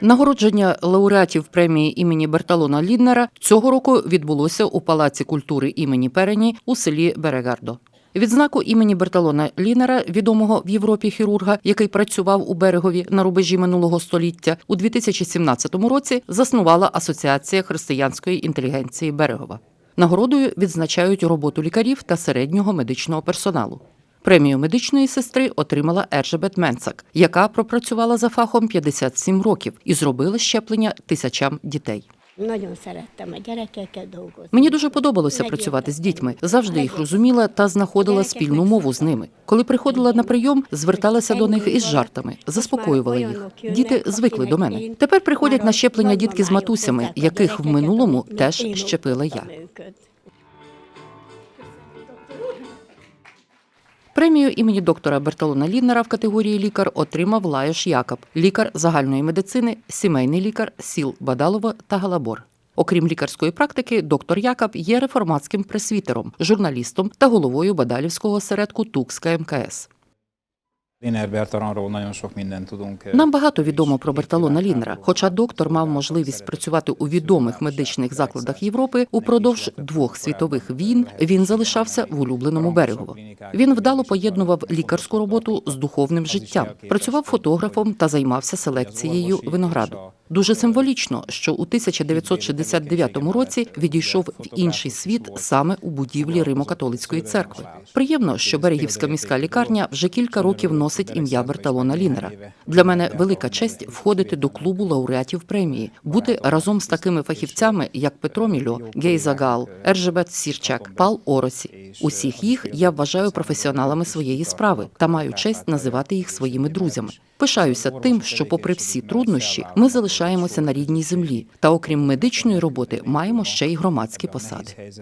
Нагородження лауреатів премії імені Берталона Ліннера цього року відбулося у Палаці культури імені Перені у селі Берегардо. Відзнаку імені Берталона Ліннера, відомого в Європі хірурга, який працював у берегові на рубежі минулого століття, у 2017 році заснувала Асоціація християнської інтелігенції Берегова. Нагородою відзначають роботу лікарів та середнього медичного персоналу. Премію медичної сестри отримала Ержебет Менцак, яка пропрацювала за фахом 57 років і зробила щеплення тисячам дітей. Мені дуже подобалося працювати з дітьми. Завжди їх розуміла та знаходила спільну мову з ними. Коли приходила на прийом, зверталася до них із жартами, заспокоювала їх. Діти звикли до мене. Тепер приходять на щеплення дітки з матусями, яких в минулому теж щепила я. Премію імені доктора Бертолона Ліннера в категорії лікар отримав Лаєш Якоб, лікар загальної медицини, сімейний лікар сіл Бадалово та Галабор. Окрім лікарської практики, доктор Якоб є реформатським пресвітером, журналістом та головою Бадалівського осередку Тукска МКС. Sok mindent tudunk. Нам багато відомо про Берталона Ліннера, хоча доктор мав можливість працювати у відомих медичних закладах Європи упродовж двох світових війн. Він залишався в улюбленому берегово. Він вдало поєднував лікарську роботу з духовним життям, працював фотографом та займався селекцією винограду. Дуже символічно, що у 1969 році відійшов в інший світ саме у будівлі Римо-католицької церкви. Приємно, що берегівська міська лікарня вже кілька років носить ім'я Берталона Лінера. Для мене велика честь входити до клубу лауреатів премії, бути разом з такими фахівцями, як Петро Мільо, Гейза Гал, Ержебет Сірчак, Пал Оросі. Усіх їх я вважаю професіоналами своєї справи та маю честь називати їх своїми друзями. Пишаюся тим, що, попри всі труднощі, ми залишаємося на рідній землі, та окрім медичної роботи, маємо ще й громадські посади.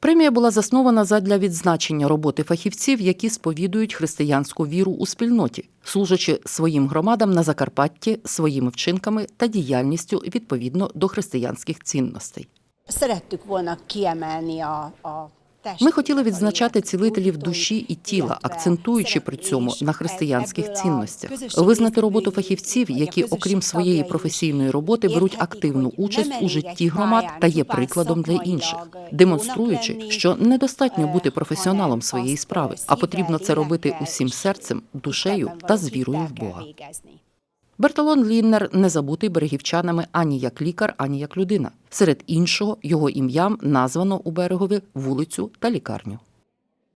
Премія була заснована задля відзначення роботи фахівців, які сповідують християнську віру у спільноті, служачи своїм громадам на Закарпатті своїми вчинками та діяльністю відповідно до християнських цінностей. Szerettük volna kiemelni a Ми хотіли відзначати цілителів душі і тіла, акцентуючи при цьому на християнських цінностях, визнати роботу фахівців, які, окрім своєї професійної роботи, беруть активну участь у житті громад та є прикладом для інших, демонструючи, що недостатньо бути професіоналом своєї справи, а потрібно це робити усім серцем, душею та з вірою в Бога. Бертолон Ліннер не забутий берегівчанами ані як лікар, ані як людина. Серед іншого його ім'ям названо у берегові вулицю та лікарню.